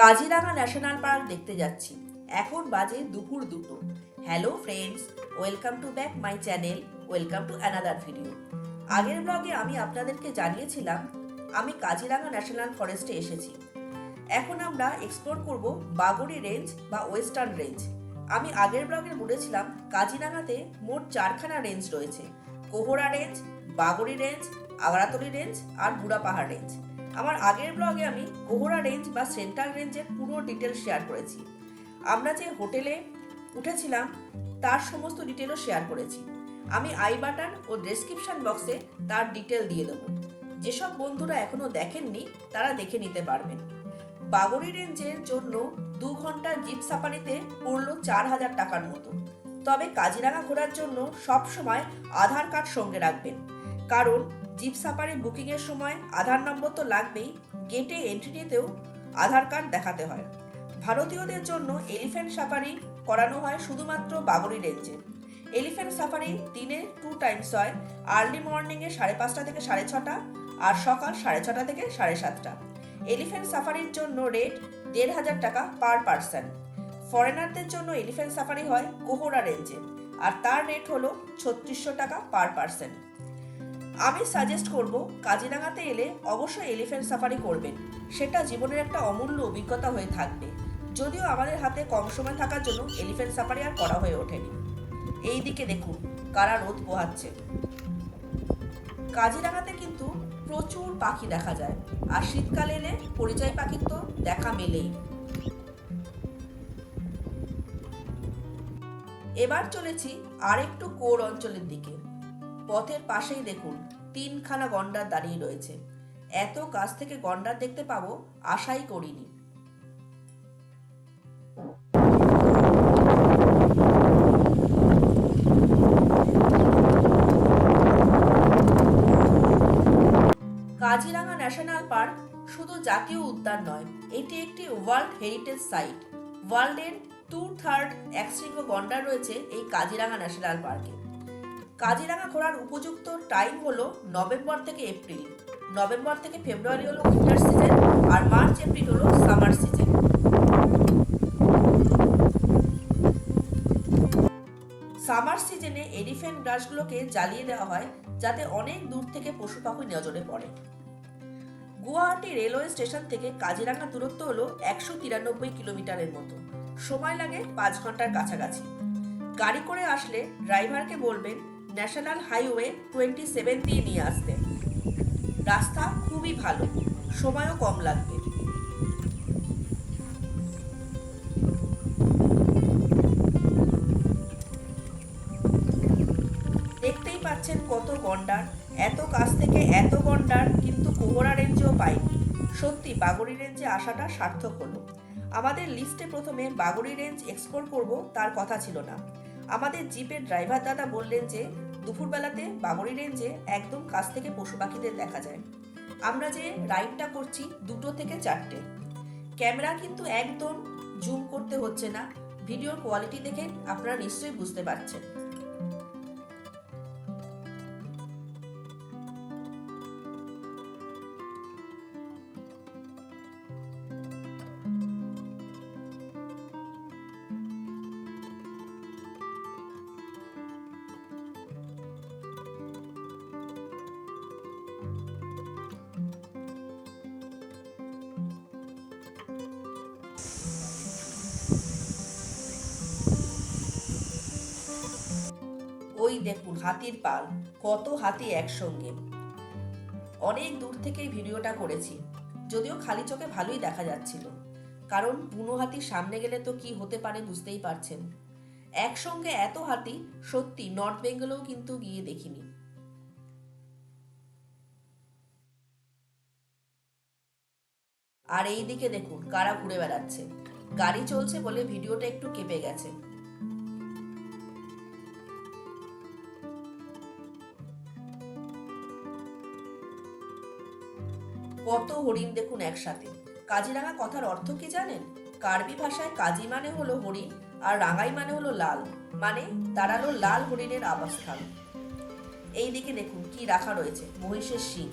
Kaziranga national park দেখতে যাচ্ছি। এখন বাজে দুপুর দুটো। Hello friends welcome to back my channel welcome to another video আগের ব্লগে আমি আপনাদেরকে জানিয়েছিলাম, আমি কাজিরাঙা ন্যাশনাল ফরেস্টে এসেছি। এখন আমরা এক্সপ্লোর করব বাগড়ি রেঞ্জ বা ওয়েস্টার্ন রেঞ্জ আমি আগের ব্লগে বলেছিলাম, কাজিরাঙাতে মোট চারখানা রেঞ্জ রয়েছে। Kohora range Bagori range Agratoli range আর বুড়া পাহাড় রেঞ্জ আমার আগের ব্লগে আমি কোহরা রেঞ্জ বা সেন্ট্রাল রেঞ্জের পুরো ডিটেল শেয়ার করেছি। আমরা যে হোটেলে উঠেছিলাম, তার সমস্ত ডিটেলও শেয়ার করেছি। আমি আই বাটন ও ডেসক্রিপশন বক্সে তার ডিটেল দিয়ে দেবো। যেসব বন্ধুরা এখনও দেখেননি, তারা দেখে নিতে পারবেন। বাগড়ি রেঞ্জের জন্য দু ঘণ্টার জিপ সাফারিতে পড়ল চার হাজার টাকার মতো। তবে কাজিরাঙা ঘোরার জন্য সব সময় আধার কার্ড সঙ্গে রাখবেন। কারণ জিপ সাফারি বুকিংয়ের সময় আধার নম্বর তো লাগবেই, গেটে এন্ট্রি নিতেও আধার কার্ড দেখাতে হয়। ভারতীয়দের জন্য এলিফ্যান্ট সাফারি করানো হয় শুধুমাত্র বাগড়ি রেঞ্জে। এলিফ্যান্ট সাফারি দিনে টু টাইমস হয় আর্লি মর্নিংয়ে সাড়ে পাঁচটা থেকে সাড়ে ছটা আর সকাল সাড়ে ছটা থেকে সাড়ে সাতটা। এলিফ্যান্ট সাফারির জন্য রেট দেড় হাজার টাকা পার পার্সন ফরেনারদের জন্য এলিফ্যান্ট সাফারি হয় কোহরা রেঞ্জে আর তার রেট হলো ছত্রিশশো টাকা পার পার্সন আমি সাজেস্ট করব, কাজিরাঙাতে এলে অবশ্যই এলিফ্যান্ট সাফারি করবেন। সেটা জীবনের একটা অমূল্য অভিজ্ঞতা হয়ে থাকবে। যদিও আমাদের হাতে কম সময় থাকার জন্য এলিফ্যান্ট সাফারি আর করা হয়ে ওঠেনি। এই দিকে দেখুন, কারা রোদ পোহাচ্ছে। কাজিরাঙাতে কিন্তু প্রচুর পাখি দেখা যায়, আর শীতকালে এলে পরিযায়ী পাখির তো দেখা মেলেই। এবার চলেছি আর একটু কোর অঞ্চলের দিকে। পথের পাশেই দেখুন তিনখানা গন্ডার দাঁড়িয়ে রয়েছে। এত কাছ থেকে গন্ডার দেখতে পাবো, আশাই করিনি। কাজিরাঙা ন্যাশনাল পার্ক শুধু জাতীয় উদ্যান নয়, এটি একটি ওয়ার্ল্ড হেরিটেজ সাইট। ওয়ার্ল্ডের টু থার্ড একশৃঙ্গ গন্ডার রয়েছে এই কাজিরাঙা ন্যাশনাল পার্কে। কাজিরাঙা ঘোরার উপযুক্ত টাইম হলো নভেম্বর থেকে এপ্রিল। নভেম্বর থেকে ফেব্রুয়ারি হলো উইন্টার সিজন আর মার্চ, এপ্রিল হলো সামার সিজন সামার সিজনে এলিফ্যান্ট গাছগুলোকে জ্বালিয়ে দেওয়া হয় যাতে অনেক দূর থেকে পশু পাখি নজরে পড়ে। গুয়াহাটি রেলওয়ে স্টেশন থেকে কাজিরাঙা দূরত্ব হলো একশো তিরানব্বই কিলোমিটারের মতো। সময় লাগে পাঁচ ঘণ্টার কাছাকাছি। গাড়ি করে আসলে ড্রাইভারকে বলবেন ন্যাশনাল হাইওয়ে টোয়েন্টি সেভেন দিয়ে নিয়ে আসতে। রাস্তা খুবই ভালো, সময়ও কম লাগবে। দেখতেই পাচ্ছেন কত গন্ডার, এত কাছ থেকে এত গন্ডার, কিন্তু কোহরা রেঞ্জেও পাইনি। সত্যি বাগড়ি রেঞ্জে আসাটা সার্থক হলো। আমাদের লিস্টে প্রথমে বাগড়ি রেঞ্জ এক্সপ্লোর করব, তার কথা ছিল না। আমাদের জিপের ড্রাইভার দাদা বললেন যে, দুপুরবেলাতে বাগড়ি রেঞ্জে একদম কাছ থেকে পশু পাখিদের দেখা যায়। আমরা যে রাইডটা করছি দুটো থেকে চারটে। ক্যামেরা কিন্তু একদম জুম করতে হচ্ছে না। ভিডিওর কোয়ালিটি দেখে আপনারা নিশ্চয়ই বুঝতে পারছেন। দেখুন হাতির পাল, কত হাতি একসঙ্গে। অনেক দূর থেকেই ভিডিওটা করেছি, যদিও খালি চোখে ভালোই দেখা যাচ্ছিল। কারণ বুনো হাতি সামনে গেলে তো কি হতে পারে বুঝতেই পারছেন। একসঙ্গে এত হাতি সত্যি নর্থ বেঙ্গলেও কিন্তু গিয়ে দেখিনি। আর এই দিকে দেখুন কারা ঘুরে বেড়াচ্ছে। গাড়ি চলছে বলে ভিডিওটা একটু কেঁপে গেছে। কত হরিণ দেখুন একসাথে। কাজিরাঙা কথার অর্থ কি জানেন? কার্বি ভাষায় কাজি মানে হলো হরিণ, আর রাঙাই মানে হলো লাল মানে দাঁড়াল লাল হরিণের আবাসস্থান এই দিকে দেখুন কি রাখা রয়েছে, মহিষের শিং।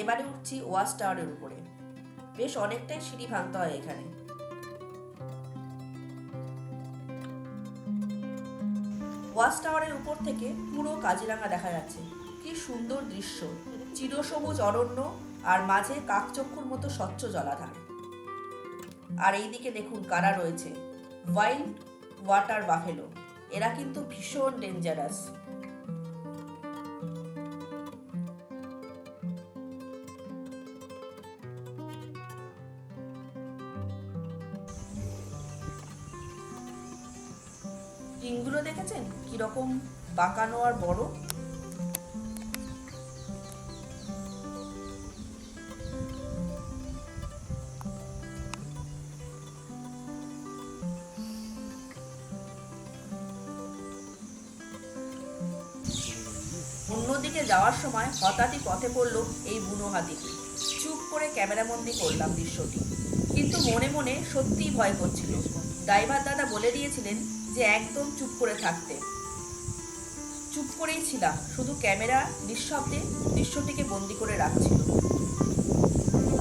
এবারে উঠছি ওয়াচ টাওয়ারের উপরে। বেশ অনেকটাই সিঁড়ি ভাঙতে হয় এখানে। ওয়াচ টাওয়ারের উপর থেকে পুরো কাজিরাঙা দেখা যাচ্ছে। কি সুন্দর দৃশ্য। চিরসবুজ অরণ্য আর মাঝে কাকচক্ষুর মতো স্বচ্ছ জলাধার। আর এই দিকে দেখুন কারা রয়েছে। ওয়াইল্ড ওয়াটার বাফেলো এরা কিন্তু ভীষণ ডেঞ্জারাস রিংগুলো দেখেছেন? কীরকম বাঁকানো আর বড়? অন্যদিকে যাওয়ার সময় হঠাৎই পথে পড়ল এই বুনো হাতিটি। চুপ করে ক্যামেরাবন্দি করলাম দৃশ্যটি। কিন্তু মনে মনে সত্যিই ভয় করছিল। ড্রাইভার দাদা বলে দিয়েছিলেন যে একদম চুপ করে থাকতে। চুপ করেই ছিলাম, শুধু ক্যামেরা নিঃশব্দে দৃশ্যটিকে বন্দি করে রাখছিল।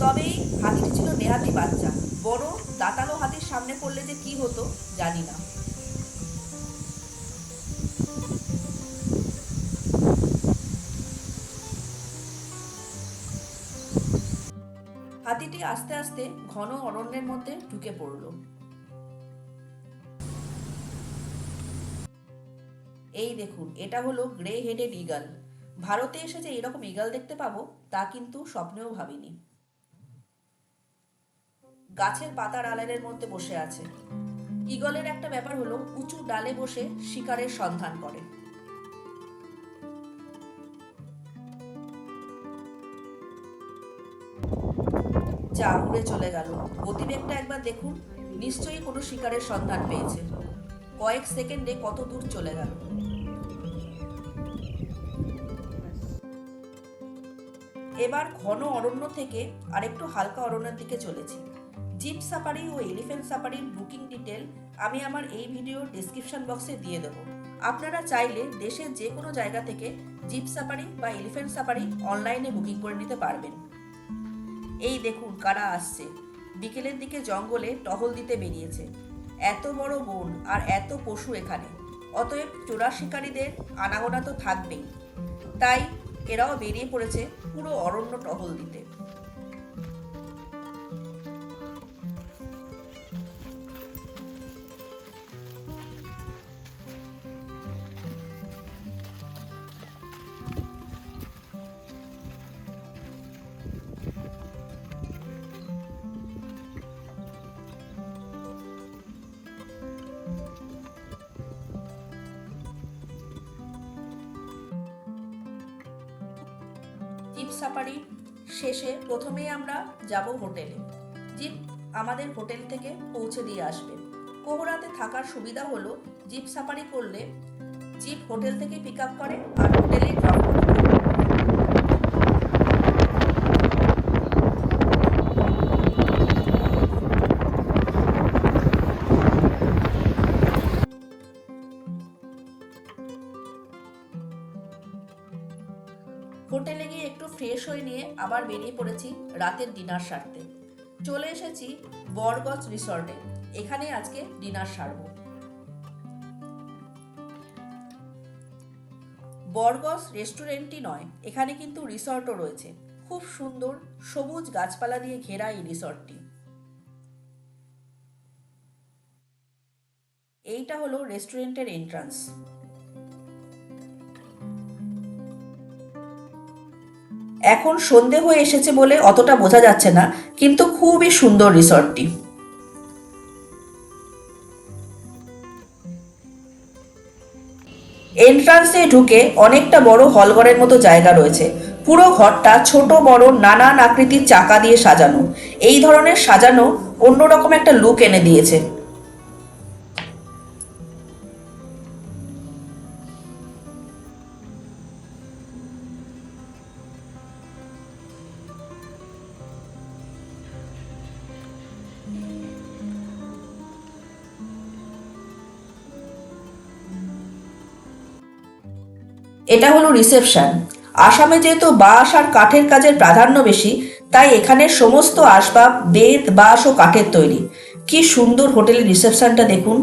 তবে এই হাতিটি ছিল নেহাতি বাচ্চা, বড় দাঁতালো হাতির সামনে পড়লে যে কি হতো, জানি না। হাতিটি আস্তে আস্তে ঘন অরণ্যের মধ্যে ঢুকে পড়ল। এই দেখুন, এটা হলো গ্রে হেডেড ইগল ভারতে এসে যে এরকম ইগল দেখতে পাবো, তা কিন্তু স্বপ্নেও ভাবিনি। গাছের পাতার আলালের মধ্যে বসে আছে। ইগলের একটা ব্যাপার হলো, উঁচু ডালে বসে শিকারের সন্ধান করে। যা উড়ে চলে গেল। গতিবেগটা একবার দেখুন, নিশ্চয়ই কোনো শিকারের সন্ধান পেয়েছে। কয়েক সেকেন্ডে কত দূর চলে গেল। এবার ঘন অরণ্য থেকে আরেকটু হালকা অরণ্যের দিকে চলেছি। জিপ সাফারি ও এলিফ্যান্ট সাফারির বুকিং ডিটেল আমি আমার এই ভিডিও ডিসক্রিপশন বক্সে দিয়ে দেবো। আপনারা চাইলে দেশের যে কোনো জায়গা থেকে জিপ সাফারি বা এলিফ্যান্ট সাফারি অনলাইনে বুকিং করে নিতে পারবেন। এই দেখুন কারা আসছে। বিকেলের দিকে জঙ্গলে টহল দিতে বেরিয়েছে। এত বড় বন আর এত পশু এখানে। অতএব চোরা শিকারীদের আনাগোনা তো থাকবেই। তাই এরাও বেরিয়ে পড়েছে পুরো অরণ্য টহল দিতে। সাফারি শেষে প্রথমেই আমরা যাব হোটেলে। জিপ আমাদের হোটেল থেকে পৌঁছে দিয়ে আসবে। কোহরাতে থাকার সুবিধা হলো জিপ সাফারি করলে জিপ হোটেল থেকে পিক আপ করে আর হোটেলে ড্রপ করে আবার বেরিয়ে পড়েছি রাতের ডিনার সারতে। চলে এসেছি বরগজ রিসর্টে। এখানে আজকে ডিনার সারবো। বরগজ রেস্টুরেন্টই নয়, এখানে কিন্তু রিসর্টও রয়েছে। খুব সুন্দর সবুজ গাছপালা দিয়ে ঘেরা এই রিসর্টটি। এইটা হলো রেস্টুরেন্টের এন্ট্রান্স এখন সন্ধে হয়ে এসেছে বলে অতটা বোঝা যাচ্ছে না, কিন্তু খুবই সুন্দর রিসর্টটি। এন্ট্রান্সে ঢুকে অনেকটা বড় হলঘরের মতো জায়গা রয়েছে। পুরো ঘরটা ছোট, বড়, নানান আকৃতির চাকা দিয়ে সাজানো। এই ধরনের সাজানো অন্যরকম একটা লুক এনে দিয়েছে। এটা হলো রিসেপশন আসামে যেহেতু বাঁশ আর কাঠের কাজের প্রাধান্য বেশি, তাই এখানে সমস্ত আসবাব, বেত, বাঁশ ও কাঠের তৈরি। কি সুন্দর হোটেলের রিসেপশনটা দেখুন।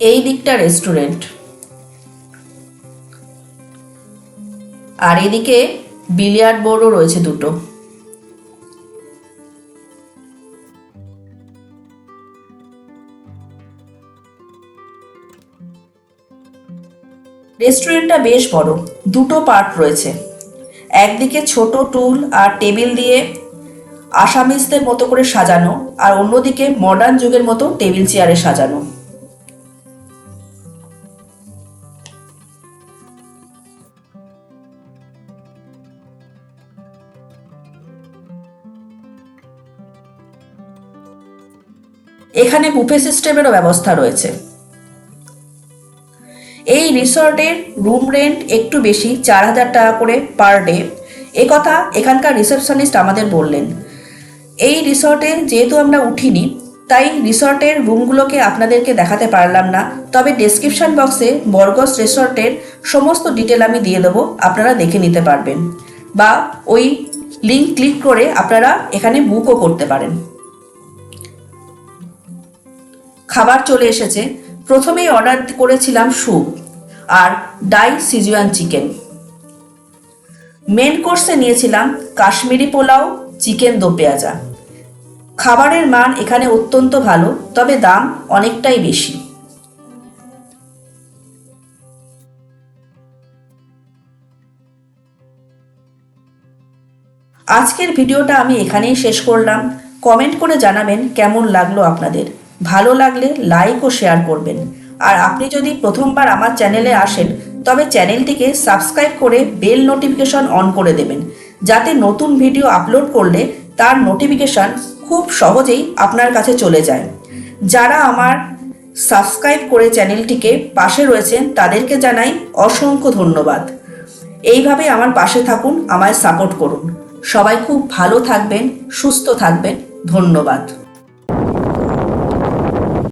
এই দিকটা রেস্টুরেন্ট আর এদিকে বিলিয়ার্ড বোর্ডও রয়েছে দুটো। রেস্টুরেন্টটা বেশ বড়, দুটো পার্ট রয়েছে। একদিকে ছোট টুল আর টেবিল দিয়ে আসামিসদের মতো করে সাজানো, আর অন্যদিকে মডার্ন যুগের মতো টেবিল চেয়ারে সাজানো। এখানে বুফে সিস্টেমেরও ব্যবস্থা রয়েছে। এই রিসর্টের রুম রেন্ট একটু বেশি, চার হাজার টাকা করে পার ডে। এ কথা এখানকার রিসেপশনিস্ট আমাদের বললেন। এই রিসর্টে যেহেতু আমরা উঠিনি, তাই রিসর্টের রুমগুলোকে আপনাদেরকে দেখাতে পারলাম না। তবে ডেসক্রিপশন বক্সে বরগস রিসর্টের সমস্ত ডিটেল আমি দিয়ে দেবো, আপনারা দেখে নিতে পারবেন। বা ওই লিঙ্ক ক্লিক করে আপনারা এখানে বুকও করতে পারেন। খাবার চলে এসেছে। প্রথমেই অর্ডার করেছিলাম স্যুপ আর ডাই সিজুয়ান চিকেন মেন কোর্সে নিয়েছিলাম কাশ্মীরি পোলাও চিকেন দো পেঁয়াজা। খাবারের মান এখানে অত্যন্ত ভালো, তবে দাম অনেকটাই বেশি। আজকের ভিডিওটা আমি এখানেই শেষ করলাম। কমেন্ট করে জানাবেন কেমন লাগল আপনাদের। ভালো লাগলে লাইক ও শেয়ার করবেন। আর আপনি যদি প্রথমবার আমার চ্যানেলে আসেন, তবে চ্যানেলটিকে সাবস্ক্রাইব করে বেল নোটিফিকেশন অন করে দেবেন। যাতে নতুন ভিডিও আপলোড করলে তার নোটিফিকেশন খুব সহজেই আপনার কাছে চলে যায়। যারা আমার সাবস্ক্রাইব করে চ্যানেলটিকে পাশে রয়েছেন, তাদেরকে জানাই অসংখ্য ধন্যবাদ। এইভাবে আমার পাশে থাকুন, আমায় সাপোর্ট করুন। সবাই খুব ভালো থাকবেন, সুস্থ থাকবেন। ধন্যবাদ।